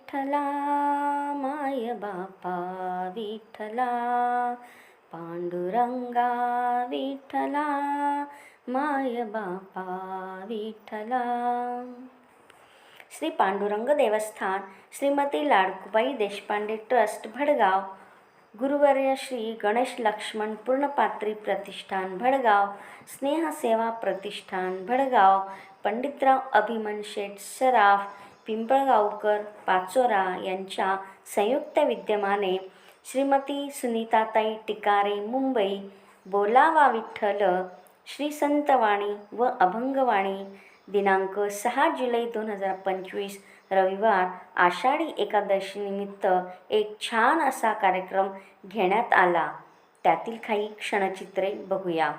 विठ्ठला माय बापा विठ्ठला पांडुरंगा विठ्ठला माय बापा विठ्ठला. श्री पांडुरंग देवस्थान श्रीमती लाडकुबाई देशपांडे ट्रस्ट भडगाव. गुरुवर्य श्री गणेश लक्ष्मण पूर्णपात्री प्रतिष्ठान भडगाव. स्नेहसेवा प्रतिष्ठान भडगाव. पंडितराव अभिमन शेठ सराफ पिंपळगावकर पाचोरा यांच्या संयुक्त विद्यमाने श्रीमती सुनीताताई टिकारे मुंबई बोलावा विठ्ठल श्री संतवाणी व अभंगवाणी दिनांक सहा जुलै दोन हजार पंचवीस रविवार आषाढी एकादशीनिमित्त एक छान असा कार्यक्रम घेण्यात आला. त्यातील काही क्षणचित्रे बघूया.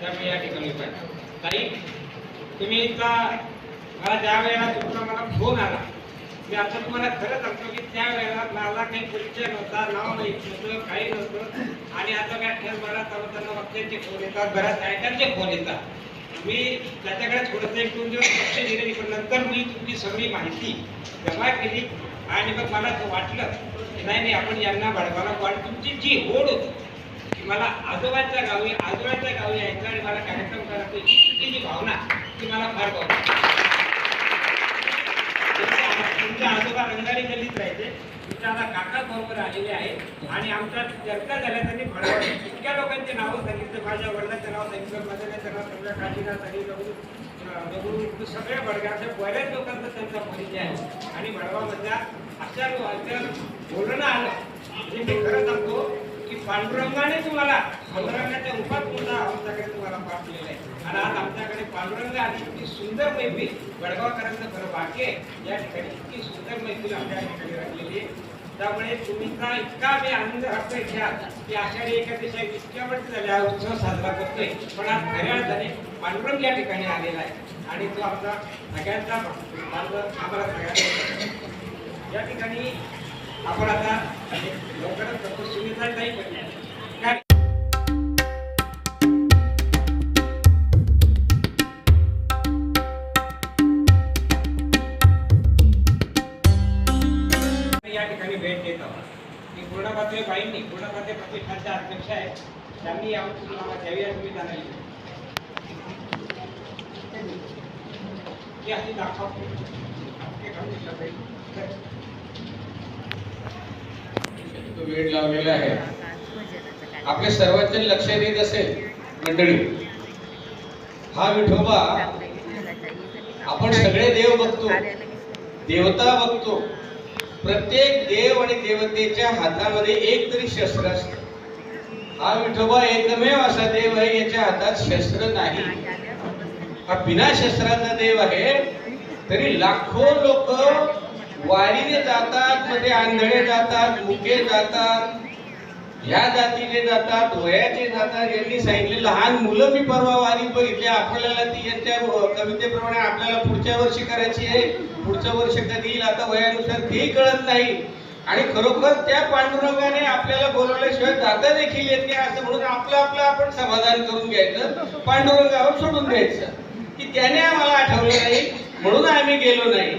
त्यामुळे या ठिकाणी पाहिजे ताई तुम्ही मला ज्या वेळेला तुमचा मला फोन आला मी आता तुम्हाला खरं सांगतो की त्या वेळेला मला काही परिचय नव्हता नाव नाही नव्हतं काही नव्हतं. आणि आता व्याख्यान मला चालवताना वक्त्यांचे फोन येतात बऱ्याच गायकांचे फोन येतात. मी त्याच्याकडे थोडंसं एक दोन दिवस लक्ष दिले पण नंतर मी तुमची सगळी माहिती जमा केली. आणि मग मला वाटलं की नाही नाही आपण यांना भडकाला पण तुमची जी होड होती मला आजोबांच्या गावी आजोबांच्या गावी यायचं आणि मला कार्यक्रम करायचं ही जी भावना ती मला फार भावते तुमचे आजोबा रंगारी गल्लीत राहायचे. तुमच्या आता काका बरोबर आलेले आहेत. आणि आमच्या चर्चा झाल्या त्यांनी फळवळ इतक्या लोकांचे नावं सांगितलं. माझ्या वडिलांचं नाव सांगितलं. माझ्या नाव सगळ्या काशीनाथ आणि रघु सगळ्या बडगाच्या बऱ्याच लोकांचा त्यांचा परिचय आहे. आणि बडगावमधल्या अशा लोकांच्या बोलणं आलं. म्हणजे मी खरं सांगतो. पांडुरंगाने तुम्हाला पांडुरंगाच्या रूपात पुन्हा आमच्याकडे तुम्हाला पाठवलेलं आहे. आणि आज आमच्याकडे पांडुरंग आणि इतकी सुंदर मैफिल वडगावकरांचं खरं भाग्य आहे या ठिकाणी इतकी सुंदर मैफिल आपल्या ठिकाणी राहिलेली आहे. त्यामुळे तुम्हीचा इतका मी आनंद हक्क घ्या की आषाढी एकादशी इतक्या वर्ष उत्सव साजरा करतोय. पण आज खऱ्या अर्थाने पांडुरंग या ठिकाणी आलेला आहे. आणि तो आपला सगळ्यांचा पांडुरंग आम्हाला सगळ्यांना या ठिकाणी आपण आता लवकरात लवकर सुनीता काय? या ठिकाणी भेट देत आहोत. मी पूर्णपात्रे बाईंनी पूर्णपात्रे प्रतिष्ठानच्या अध्यक्ष आहेत त्यांनी यावर तुम्हाला द्यावी आणि तुम्ही त्यांना अशी दाखवा हे घालून दिलं पाहिजे. तो वेळ लावलेला आहे. आपल्या सर्वांच्या लक्ष देत असेल मंडळी. हा विठोबा आपण सगळे देव बघतो देवता बघतो. प्रत्येक देव आणि देवतेच्या हातामध्ये एक तरी शस्त्र असत. हा विठोबा एकमेव असा देव आहे याच्या हातात शस्त्र नाही. हा बिना शस्त्राचा देव आहे तरी लाखो लोक वारीने जातात मध्ये आंधळे जातात मुके जातात ह्या जातीचे जातात वयाचे जातात. यांनी सांगितले लहान मुलं मी परवा वारी बघितली. आपल्याला ती यांच्या कवितेप्रमाणे आपल्याला पुढच्या वर्षी करायची आहे. पुढचं वर्ष कधी येईल? आता वयानुसार तेही कळत नाही. आणि खरोखर त्या पांडुरंगाने आपल्याला बोलवल्याशिवाय जाता देखील येत नाही असं म्हणून आपलं आपलं आपण समाधान करून घ्यायचं पांडुरंगावर सोडून द्यायचं. की त्याने आम्हाला आठवलं नाही म्हणून आम्ही गेलो नाही.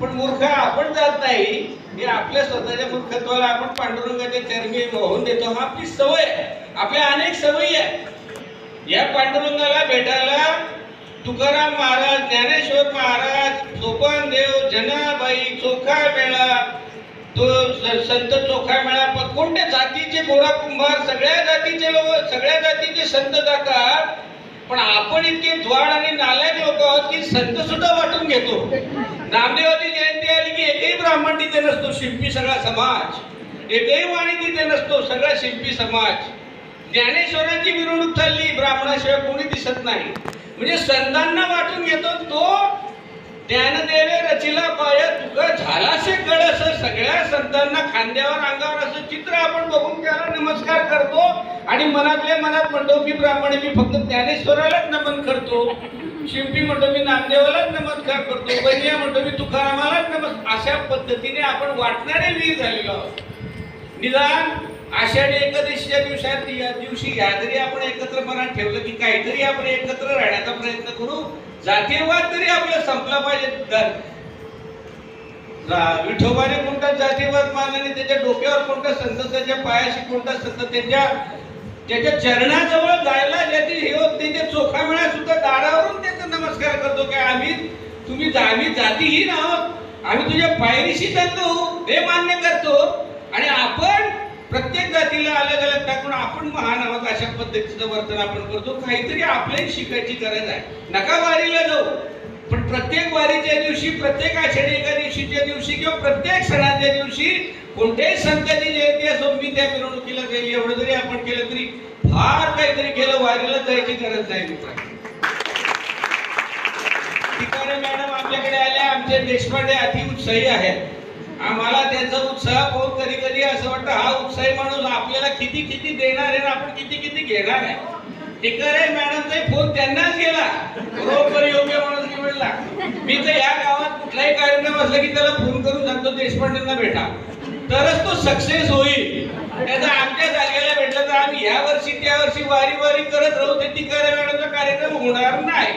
पण मूर्ख आपण जात नाही. हे आपल्या स्वतःच्या मूर्खत्वाला आपण पांडुरंगाच्या चरणी वाहून देतो. हा आपली सवय आपल्या अनेक सवयी आहे या पांडुरंगाला भेटायला तुकाराम महाराज ज्ञानेश्वर महाराज सोपान देव जनाबाई चोखा मेळा तो संत चोखा मेळा पण कोणत्या जातीचे गोरा कुंभार? सगळ्या जातीचे लोक सगळ्या जातीचे संत जातात. पण आपण इतके द्वाड आणि नालायक लोक आहोत की संत सुद्धा वाटून घेतो. नामदेवाची जयंती आली की एकही ब्राह्मण तिथे नसतो शिंपी सगळा समाज. एकही वाणी तिथे नसतो सगळा शिंपी समाज. ज्ञानेश्वरांची मिरवणूक चालली ब्राह्मणाशिवाय कोणी दिसत नाही. म्हणजे संतांना वाटून घेतो तो ज्ञानदेवे रचिला पाय तुका झालासे कड असं सगळ्या संतांना खांद्यावर अंगावर असं चित्र आपण बघून त्याला नमस्कार करतो. आणि मनातल्या मनात म्हणतो मी ब्राह्मण मी फक्त ज्ञानेश्वरालाच नमन करतो. शिंपी म्हणतो मी नामदेवालाच नमस्कार करतो बनिया म्हणतो मी तुकारामालाच नमस्कार. अशा पद्धतीने आपण वाटणारे वीर झालेलो आहोत. निदान आषाढी एकादशीच्या दिवसात या दिवशी या जरी आपण एकत्र मनात ठेवलं की काहीतरी आपण एकत्र राहण्याचा प्रयत्न करू. जातीयवाद तरी आपला संपला पाहिजे. विठोबाने कोणता जातीयवाद मानला नाही त्याच्या डोक्यावर कोणता संत त्याच्या पायाशी कोणता संत त्याच्या त्याच्या चरणाजवळ जायला ज्याची हे होत त्याच्या चोखा मिळा सुद्धा दारावरून स्वीकार करतो काय आम्ही तुम्ही आम्ही जातीहीन आहोत. आम्ही तुझ्या पायरीशी जातो हे मान्य करतो. आणि आपण प्रत्येक जातीला अलग अलग टाकून आपण महान आहोत अशा पद्धतीचं वर्तन आपण करतो. काहीतरी आपल्याही शिकायची गरज आहे. नका वारीला जाऊ. पण प्रत्येक वारीच्या दिवशी प्रत्येक आषाढी एका दिवशीच्या दिवशी किंवा प्रत्येक सणाच्या दिवशी कोणत्याही संतांची जयंती असो मी त्या मिरवणुकीला जाईल. एवढं जरी आपण केलं तरी फार काहीतरी केलं वारीला जायची गरज नाही मित्रांनो ठिकाणे मॅडम आमच्याकडे आल्या आमचे देशपांडे अति उत्साही आहेत. आम्हाला त्यांचा उत्साह पाहून कधी कधी असं वाटतं हा उत्साही माणूस आपल्याला किती किती देणार आहे आपण किती किती घेणार आहे? ठिकाणे मॅडमचा फोन त्यांनाच गेला. बरोबर योग्य माणूस निवडला मी तर या गावात कुठलाही कार्यक्रम असला की त्याला फोन करून सांगतो देशपांडेंना भेटा. तरच तो सक्सेस होईल. त्याचा आमच्या जागेला भेटला तर आम्ही ह्या वर्षी त्या वर्षी वारी वारी करत राहू ते टिकारे मॅडमचा कार्यक्रम होणार नाही.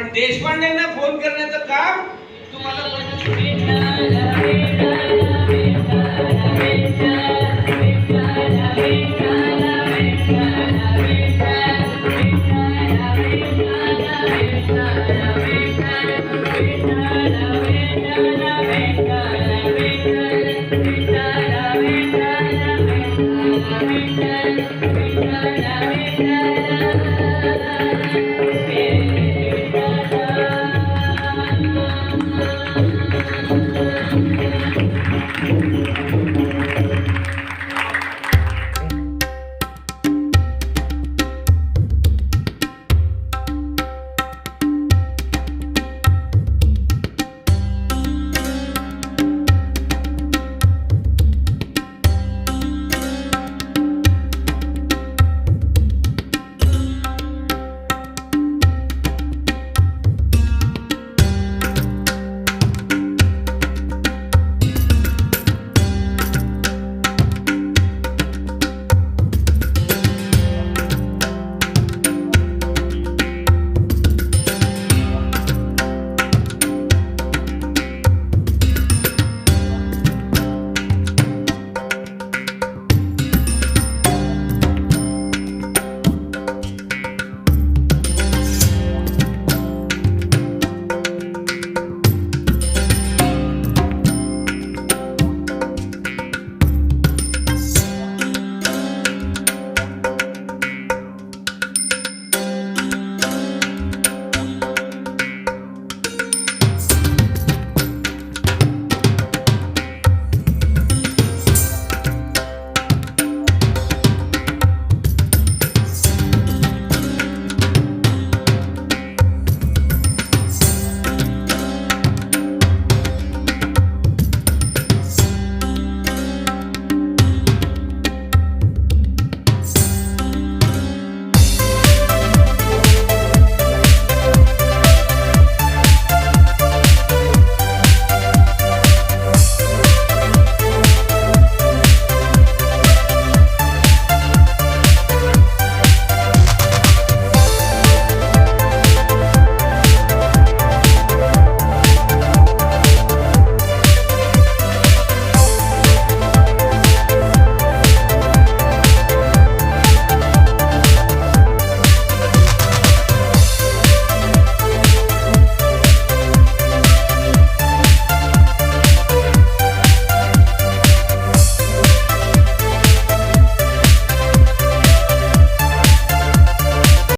पण देशपांडेंना फोन करण्याचं काम तुम्हाला Thank you.